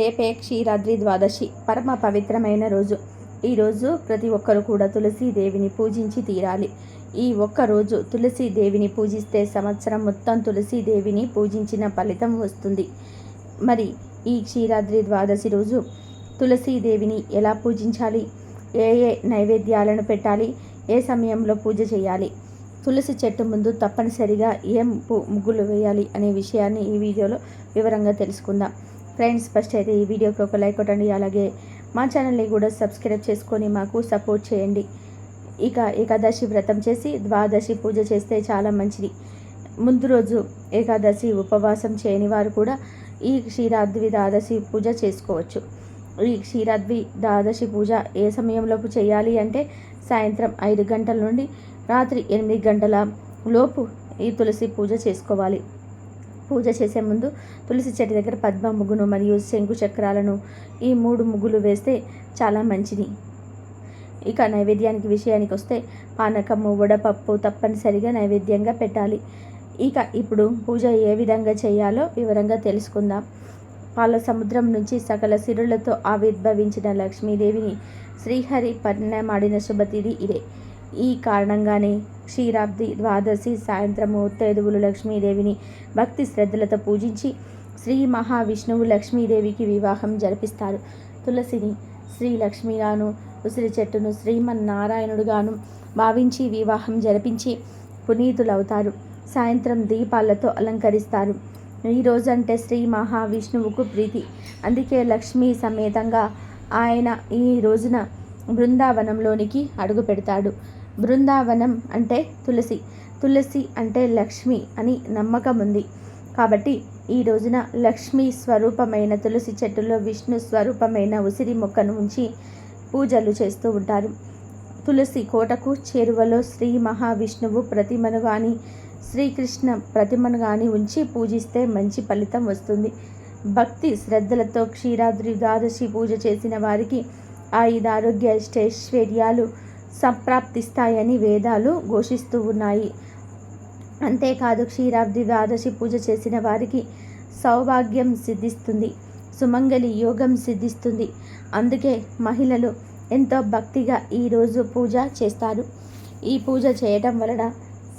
రేపే క్షీరాద్రి ద్వాదశి పరమ పవిత్రమైన రోజు. ఈరోజు ప్రతి ఒక్కరు కూడా తులసీదేవిని పూజించి తీరాలి. ఈ ఒక్క రోజు తులసీదేవిని పూజిస్తే సంవత్సరం మొత్తం తులసీదేవిని పూజించిన ఫలితం వస్తుంది. మరి ఈ క్షీరాద్రి ద్వాదశి రోజు తులసీదేవిని ఎలా పూజించాలి? ఏ ఏ నైవేద్యాలను పెట్టాలి? ఏ సమయంలో పూజ చేయాలి? తులసి చెట్టు ముందు తప్పనిసరిగా ఏం పు- ముగ్గులు వేయాలి అనే విషయాన్ని ఈ వీడియోలో వివరంగా తెలుసుకుందాం. ఫ్రెండ్స్ ఫస్ట్ అయితే ఈ వీడియోకి ఒక లైక్ కొట్టండి. అలాగే మా ఛానల్ని కూడా సబ్స్క్రైబ్ చేసుకొని మాకు సపోర్ట్ చేయండి. ఇక ఏకాదశి వ్రతం చేసి ద్వాదశి పూజ చేస్తే చాలా మంచిది. ముందు రోజు ఏకాదశి ఉపవాసం చేయని వారు కూడా ఈ క్షీరాద్వి ద్వాదశి పూజ చేసుకోవచ్చు. ఈ క్షీరాద్వి ద్వాదశి పూజ ఏ సమయంలోపు చేయాలి అంటే సాయంత్రం ఐదు గంటల నుండి రాత్రి ఎనిమిది గంటల లోపు ఈ తులసి పూజ చేసుకోవాలి. పూజ చేసే ముందు తులసి చెట్టు దగ్గర పద్మ ముగ్గును మరియు శంకు చక్రాలను ఈ మూడు ముగ్గులు వేస్తే చాలా మంచిది. ఇక నైవేద్యానికి విషయానికి వస్తే పానకము వడపప్పు తప్పనిసరిగా నైవేద్యంగా పెట్టాలి. ఇక ఇప్పుడు పూజ ఏ విధంగా చేయాలో వివరంగా తెలుసుకుందాం. పాల సముద్రం నుంచి సకల సిరులతో ఆవిర్భవించిన లక్ష్మీదేవిని శ్రీహరి పర్ణమాడిన శుభతిథి ఇదే. ఈ కారణంగానే క్షీరాబ్ది ద్వాదశి సాయంత్రం తేదువులు లక్ష్మీదేవిని భక్తి శ్రద్ధలతో పూజించి శ్రీ మహావిష్ణువు లక్ష్మీదేవికి వివాహం జరిపిస్తారు. తులసిని శ్రీ లక్ష్మిగాను ఉసిరి చెట్టును శ్రీమన్నారాయణుడుగాను భావించి వివాహం జరిపించి పునీతులవుతారు. సాయంత్రం దీపాలతో అలంకరిస్తారు. ఈ రోజంటే శ్రీ మహావిష్ణువుకు ప్రీతి. అందుకే లక్ష్మీ సమేతంగా ఆయన ఈ రోజున బృందావనంలోనికి అడుగు పెడతాడు. బృందావనం అంటే తులసి. తులసి అంటే లక్ష్మి అని నమ్మకం ఉంది. కాబట్టి ఈ రోజున లక్ష్మీ స్వరూపమైన తులసి చెట్టులో విష్ణు స్వరూపమైన ఉసిరి మొక్కను ఉంచి పూజలు చేస్తూ ఉంటారు. తులసి కోటకు చేరువలో శ్రీ మహావిష్ణువు ప్రతిమను కానీ శ్రీకృష్ణ ప్రతిమను కానీ ఉంచి పూజిస్తే మంచి ఫలితం వస్తుంది. భక్తి శ్రద్ధలతో క్షీరాద్రి ద్వాదశి పూజ చేసిన వారికి ఆయుధారోగ్య ఐశ్వర్యాలు సంప్రాప్తిస్తాయని వేదాలు ఘోషిస్తూ ఉన్నాయి. అంతేకాదు క్షీరాబ్ది ద్వాదశి పూజ చేసిన వారికి సౌభాగ్యం సిద్ధిస్తుంది. సుమంగలి యోగం సిద్ధిస్తుంది. అందుకే మహిళలు ఎంతో భక్తిగా ఈరోజు పూజ చేస్తారు. ఈ పూజ చేయటం వలన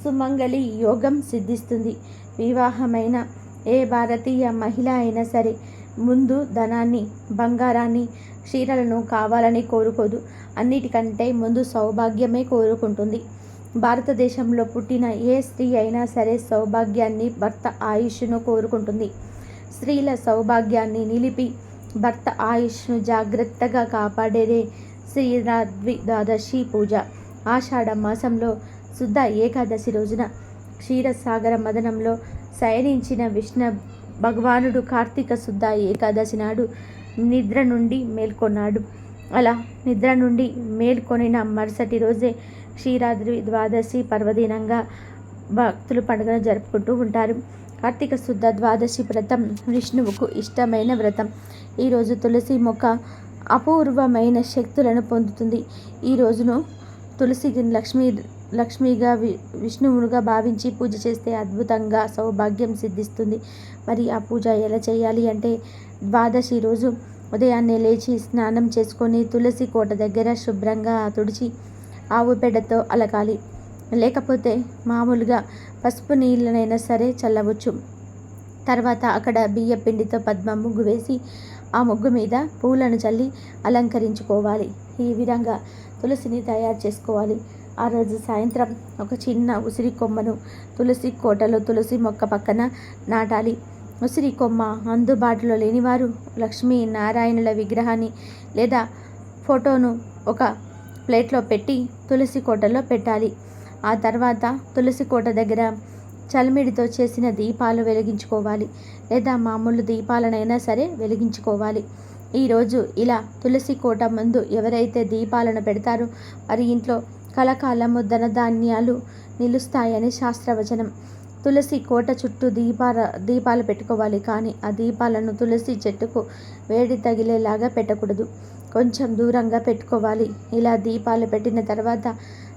సుమంగలి యోగం సిద్ధిస్తుంది. వివాహమైన ఏ భారతీయ మహిళ అయినా సరే ముందు ధనాన్ని బంగారాన్ని క్షీరలను కావాలని కోరుకోదు. అన్నిటికంటే ముందు సౌభాగ్యమే కోరుకుంటుంది. భారతదేశంలో పుట్టిన ఏ స్త్రీ అయినా సరే సౌభాగ్యాన్ని భర్త ఆయుష్ను కోరుకుంటుంది. స్త్రీల సౌభాగ్యాన్ని నిలిపి భర్త ఆయుష్ను జాగ్రత్తగా కాపాడేదే శ్రీరాద్వి ద్వాదశి పూజ. ఆషాఢ మాసంలో శుద్ధ ఏకాదశి రోజున క్షీరసాగర మదనంలో శయనించిన విష్ణు భగవానుడు కార్తీక శుద్ధ ఏకాదశి నాడు నిద్ర నుండి మేల్కొన్నాడు. అలా నిద్ర నుండి మేల్కొనిన మరుసటి రోజే క్షీరాద్రి ద్వాదశి పర్వదినంగా భక్తులు పండుగను జరుపుకుంటూ ఉంటారు. కార్తీక శుద్ధ ద్వాదశి వ్రతం విష్ణువుకు ఇష్టమైన వ్రతం. ఈరోజు తులసి మొక్క అపూర్వమైన శక్తులను పొందుతుంది. ఈ రోజును తులసి లక్ష్మీ లక్ష్మిగా వి విష్ణువునుగా భావించి పూజ చేస్తే అద్భుతంగా సౌభాగ్యం సిద్ధిస్తుంది. మరి ఆ పూజ ఎలా చేయాలి అంటే ద్వాదశి రోజు ఉదయాన్నే లేచి స్నానం చేసుకొని తులసి కోట దగ్గర శుభ్రంగా తుడిచి ఆవు పెడతో అలకాలి. లేకపోతే మామూలుగా పసుపు నీళ్ళనైనా సరే చల్లవచ్చు. తర్వాత అక్కడ బియ్య పిండితో పద్మ ముగ్గు వేసి ఆ ముగ్గు మీద పూలను చల్లి అలంకరించుకోవాలి. ఈ విధంగా తులసిని తయారు చేసుకోవాలి. ఆ రోజు సాయంత్రం ఒక చిన్న ఉసిరి కొమ్మను తులసి కోటలో తులసి మొక్క పక్కన నాటాలి. ఉసిరి కొమ్మ అందుబాటులో లేనివారు లక్ష్మీ నారాయణుల విగ్రహాన్ని లేదా ఫోటోను ఒక ప్లేట్లో పెట్టి తులసి కోటలో పెట్టాలి. ఆ తర్వాత తులసి కోట దగ్గర చలిమిడితో చేసిన దీపాలు వెలిగించుకోవాలి లేదా మామూలు దీపాలనైనా సరే వెలిగించుకోవాలి. ఈరోజు ఇలా తులసి కోట ముందు ఎవరైతే దీపాలను పెడతారో వారి ఇంట్లో కలకాలము ధనధాన్యాలు నిలుస్తాయని శాస్త్రవచనం. తులసి కోట చుట్టూ దీపాల దీపాలు పెట్టుకోవాలి కానీ ఆ దీపాలను తులసి చెట్టుకు వేడి తగిలేలాగా పెట్టకూడదు. కొంచెం దూరంగా పెట్టుకోవాలి. ఇలా దీపాలు పెట్టిన తర్వాత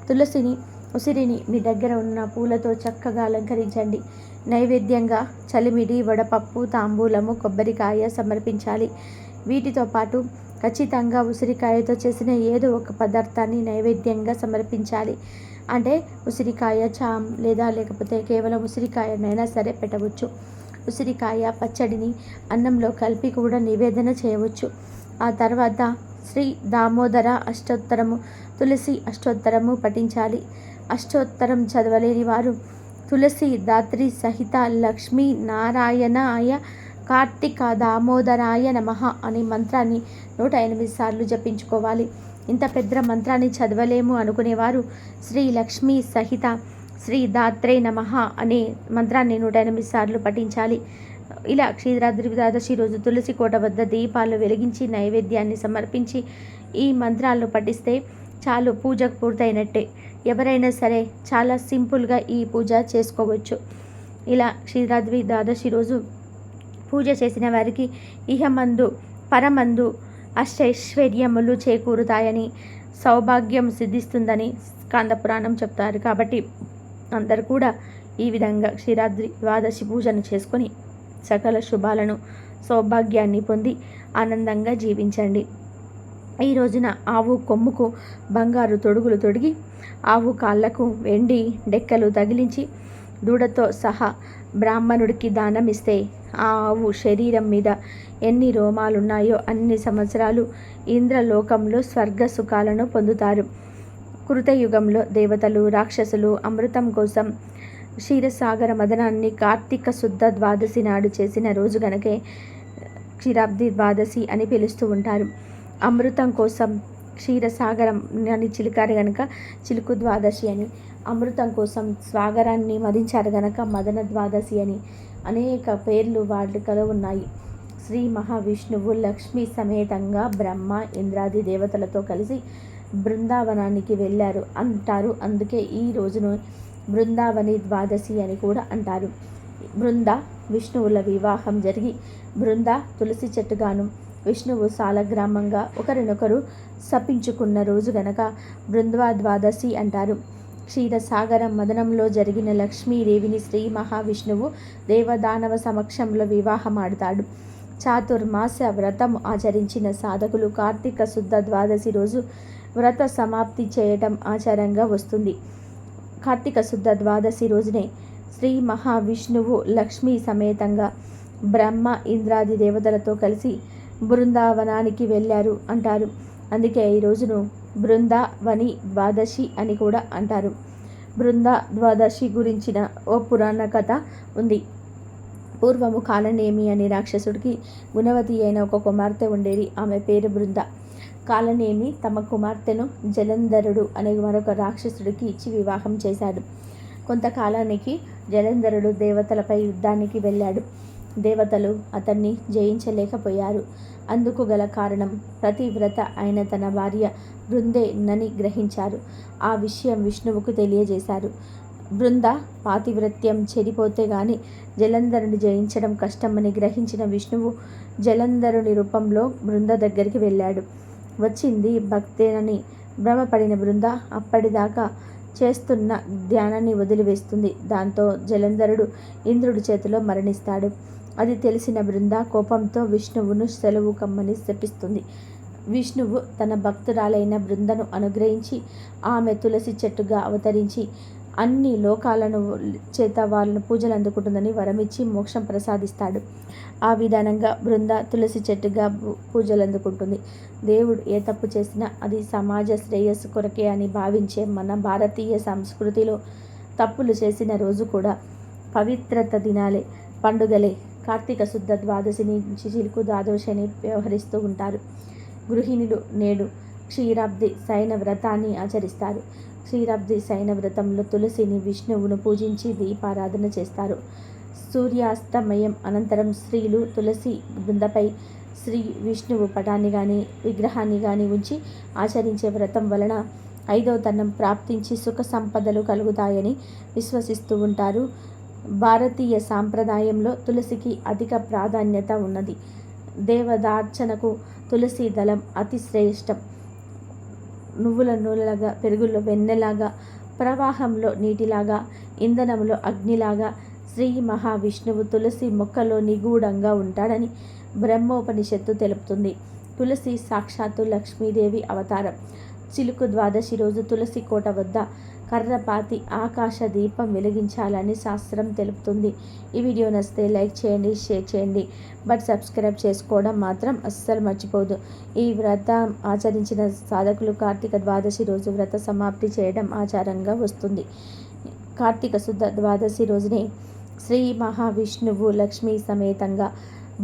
తులసిని ఉసిరిని మీ దగ్గర ఉన్న పూలతో చక్కగా అలంకరించండి. నైవేద్యంగా చలిమిడి వడపప్పు తాంబూలము కొబ్బరికాయ సమర్పించాలి. వీటితో పాటు ఖచ్చితంగా ఉసిరికాయతో చేసిన ఏదో ఒక పదార్థాన్ని నైవేద్యంగా సమర్పించాలి. అంటే ఉసిరికాయ చామ్ లేదా లేకపోతే కేవలం ఉసిరికాయనైనా సరే పెట్టవచ్చు. ఉసిరికాయ పచ్చడిని అన్నంలో కలిపి కూడా నివేదన చేయవచ్చు. ఆ తర్వాత శ్రీ దామోదర అష్టోత్తరము తులసి అష్టోత్తరము పఠించాలి. అష్టోత్తరం చదవలేని వారు తులసి దాత్రి సహిత లక్ష్మీ నారాయణాయ కార్తీక దామోదరాయ నమ అనే మంత్రాన్ని నూట ఎనిమిది సార్లు జపించుకోవాలి. ఇంత పెద్ద మంత్రాన్ని చదవలేము అనుకునేవారు. శ్రీ లక్ష్మీ సహిత శ్రీ దాత్రే నమ అనే మంత్రాన్ని నూట ఎనిమిది సార్లు పఠించాలి. ఇలా క్షీరాద్రి ద్వాదశి రోజు తులసి కోట వద్ద దీపాలు వెలిగించి నైవేద్యాన్ని సమర్పించి ఈ మంత్రాలను పఠిస్తే చాలు పూజకు పూర్తయినట్టే. ఎవరైనా సరే చాలా సింపుల్గా ఈ పూజ చేసుకోవచ్చు. ఇలా క్షీరాద్రి ద్వాదశి రోజు పూజ చేసిన వారికి ఇహమందు పరమందు అష్టైశ్వర్యములు చేకూరుతాయని సౌభాగ్యం సిద్ధిస్తుందని స్కాందపురాణం చెప్తారు. కాబట్టి అందరు కూడా ఈ విధంగా క్షీరాద్రి ద్వాదశి పూజను చేసుకొని సకల శుభాలను సౌభాగ్యాన్ని పొంది ఆనందంగా జీవించండి. ఈ రోజున ఆవు కొమ్ముకు బంగారు తొడుగులు తొడిగి ఆవు కాళ్ళకు వెండి డెక్కలు తగిలించి దూడతో సహా బ్రాహ్మణుడికి దానం ఆ ఆవు శరీరం మీద ఎన్ని రోమాలున్నాయో అన్ని సంవత్సరాలు ఇంద్రలోకంలో స్వర్గ సుఖాలను పొందుతారు. కృతయుగంలో దేవతలు రాక్షసులు అమృతం కోసం క్షీరసాగర మదనాన్ని కార్తీక శుద్ధ ద్వాదశి నాడు చేసిన రోజు గనకే క్షీరాబ్ది ద్వాదశి అని పిలుస్తూ ఉంటారు. అమృతం కోసం క్షీరసాగరం అని చిలికారు గనక చిలుకు ద్వాదశి అని అమృతం కోసం స్వాగరాన్ని మదించారు గనక మదన ద్వాదశి అని అనేక పేర్లు వాటికలో ఉన్నాయి. శ్రీ మహావిష్ణువు లక్ష్మి సమేతంగా బ్రహ్మ ఇంద్రాది దేవతలతో కలిసి బృందావనానికి వెళ్ళారు అంటారు. అందుకే ఈ రోజును బృందావని ద్వాదశి అని కూడా అంటారు. బృంద విష్ణువుల వివాహం జరిగి బృంద తులసి చెట్టుగాను విష్ణువు సాలగ్రామంగా ఒకరినొకరు సపించుకున్న రోజు గనక బృందవా ద్వాదశి అంటారు. క్షీరసాగరం మదనంలో జరిగిన లక్ష్మీదేవిని శ్రీ మహావిష్ణువు దేవదానవ సమక్షంలో వివాహమాడతాడు. చాతుర్మాస వ్రతం ఆచరించిన సాధకులు కార్తీక శుద్ధ ద్వాదశి రోజు వ్రత సమాప్తి చేయటం ఆచారంగా వస్తుంది. కార్తీక శుద్ధ ద్వాదశి రోజునే శ్రీ మహావిష్ణువు లక్ష్మీ సమేతంగా బ్రహ్మ ఇంద్రాది దేవతలతో కలిసి బృందావనానికి వెళ్ళారు అంటారు. అందుకే ఈ రోజును బృందావని ద్వాదశి అని కూడా అంటారు. బృంద ద్వాదశి గురించిన ఓ పురాణ కథ ఉంది. పూర్వము కాలనేమి అనే రాక్షసుడికి గుణవతి అయిన ఒక కుమార్తె ఉండేది. ఆమె పేరు బృంద. కాలనేమి తమ కుమార్తెను జలంధరుడు అనే మరొక రాక్షసుడికి ఇచ్చి వివాహం చేశాడు. కొంతకాలానికి జలంధరుడు దేవతలపై యుద్ధానికి వెళ్ళాడు. దేవతలు అతన్ని జయించలేకపోయారు. అందుకు గల కారణం ప్రతివ్రత అయిన తన భార్య బృందే నని గ్రహించారు. ఆ విషయం విష్ణువుకు తెలియజేశారు. బృంద పాతివ్రత్యం చెడిపోతే గాని జలంధరుని జయించడం కష్టమని గ్రహించిన విష్ణువు జలంధరుని రూపంలో బృంద దగ్గరికి వెళ్ళాడు. వచ్చింది భక్తేనని భ్రమపడిన బృంద అప్పటిదాకా చేస్తున్న ధ్యానాన్ని వదిలివేస్తుంది. దాంతో జలంధరుడు ఇంద్రుడి చేతిలో మరణిస్తాడు. అది తెలిసిన బృంద కోపంతో విష్ణువును సెలవు కమ్మని శపిస్తుంది. విష్ణువు తన భక్తురాలైన బృందను అనుగ్రహించి ఆమె తులసి చెట్టుగా అవతరించి అన్ని లోకాలను చేత వాళ్ళను పూజలు అందుకుంటుందని వరమిచ్చి మోక్షం ప్రసాదిస్తాడు. ఆ విధానంగా బృంద తులసి చెట్టుగా పూజలు అందుకుంటుంది. దేవుడు ఏ తప్పు చేసినా అది సమాజ శ్రేయస్సు కొరకే అని భావించే మన భారతీయ సంస్కృతిలో తప్పులు చేసిన రోజు కూడా పవిత్రత దినాలే పండుగలే. కార్తీక శుద్ధ ద్వాదశి నుంచి చిలుకు ద్వాదశిని వ్యవహరిస్తూ ఉంటారు. గృహిణులు నేడు క్షీరాబ్ది శయన వ్రతాన్ని ఆచరిస్తారు. క్షీరాబ్ది శయన వ్రతంలో తులసిని విష్ణువును పూజించి దీపారాధన చేస్తారు. సూర్యాస్తమయం అనంతరం స్త్రీలు తులసి బృందపై శ్రీ విష్ణువు పటాన్ని కానీ విగ్రహాన్ని కానీ ఉంచి ఆచరించే వ్రతం వలన ఐదవ తనం ప్రాప్తించి సుఖ సంపదలు కలుగుతాయని విశ్వసిస్తూ ఉంటారు. భారతీయ సాంప్రదాయంలో తులసికి అధిక ప్రాధాన్యత ఉన్నది. దేవదార్చనకు తులసి దళం అతి శ్రేష్టం. నువ్వుల నూనెలాగా పెరుగులో వెన్నెలాగా ప్రవాహంలో నీటిలాగా ఇంధనంలో అగ్నిలాగా శ్రీ మహావిష్ణువు తులసి మొక్కలో నిగూఢంగా ఉంటాడని బ్రహ్మోపనిషత్తు తెలుపుతుంది. తులసి సాక్షాత్తు లక్ష్మీదేవి అవతారం. చిలుకు ద్వాదశి రోజు తులసి కోట వద్ద కర్రపాతి ఆకాశ దీపం వెలిగించాలని శాస్త్రం తెలుపుతుంది. ఈ వీడియో నచ్చితే లైక్ చేయండి షేర్ చేయండి. బట్ సబ్స్క్రైబ్ చేసుకోవడం మాత్రం అస్సలు మర్చిపోదు ఈ వ్రతం ఆచరించిన సాధకులు కార్తీక ద్వాదశి రోజు వ్రత సమాప్తి చేయడం ఆచారంగా వస్తుంది. కార్తీక శుద్ధ ద్వాదశి రోజునే శ్రీ మహావిష్ణువు లక్ష్మీ సమేతంగా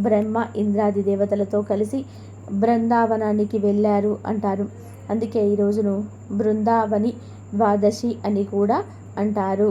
బ్రహ్మ ఇంద్రాది దేవతలతో కలిసి బృందావనానికి వెళ్ళారు అంటారు. అందుకే ఈ రోజును బృందావని ద్వాదశి అని కూడా అంటారు.